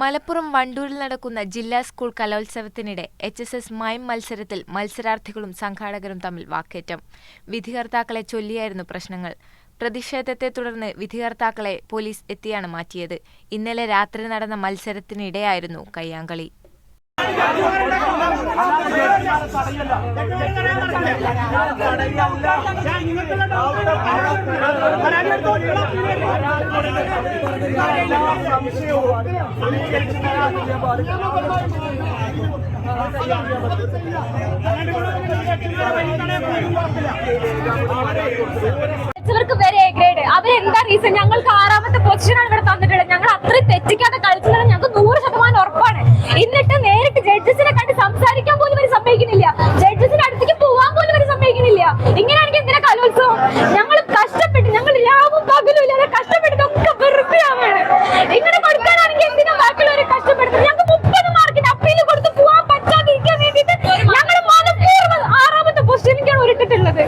മലപ്പുറം വണ്ടൂരിൽ നടക്കുന്ന ജില്ലാ സ്കൂൾ കലോത്സവത്തിനിടെ എച്ച് എസ് എസ് മൈം മത്സരത്തിൽ മത്സരാർത്ഥികളും സംഘാടകരും തമ്മിൽ വാക്കേറ്റം. വിധികർത്താക്കളെ ചൊല്ലിയായിരുന്നു പ്രശ്നങ്ങൾ. പ്രതിഷേധത്തെ തുടർന്ന് വിധികർത്താക്കളെ പോലീസ് എത്തിയാണ് മാറ്റിയത്. ഇന്നലെ രാത്രി നടന്ന മത്സരത്തിനിടെയായിരുന്നു കയ്യാങ്കളി. ഇവർക്ക് വരെ ഗ്രേഡ് അവരെന്താ റീസൺ ഞങ്ങൾക്ക് ആറാമത്തെ പൊസിഷനാണ് ഇവിടെ തന്നിട്ടുള്ളത്. ഞങ്ങൾ അത്രയും തെറ്റിക്കാതെ കളിച്ചതാണ്. ഞങ്ങൾക്ക് നൂറ് ശതമാനം ഉറപ്പാണ്. എന്നിട്ട് നേരിട്ട് ജഡ്ജസിനെ കണ്ട് സംസാരിക്കാൻ പോലും അവർ സമ്മതിക്കുന്നില്ല. ജഡ്ജസിന്റെ അടുത്തേക്ക് പോവാൻ പോലും അവർ സമ്മതിക്കുന്നില്ല. ഇങ്ങനെയാണെങ്കിൽ എന്തിനാ കലോത്സവം? ഞങ്ങൾ കഷ്ടപ്പെട്ട് ഞങ്ങൾ രാവും പകലും ഇല്ലാതെ കഷ്ടപ്പെട്ടതൊക്കെ വെറുപ്പിയാണ് ഇങ്ങനെ കൊടുക്കാനാണെങ്കിൽ എന്തിനാ ബാക്കിയുള്ളവരെ കഷ്ടപ്പെടുന്നത്? ഞങ്ങൾക്ക് മുപ്പത് മാർക്കിന് അപ്പീൽ കൊടുത്ത് പോവാൻ പറ്റാതിരിക്കാൻ വേണ്ടിയിട്ട് ഞങ്ങൾ മനഃപൂർവം ആറാമത്തെ പൊസിഷനിലേക്കാണ് ഒരുക്കിട്ടുള്ളത്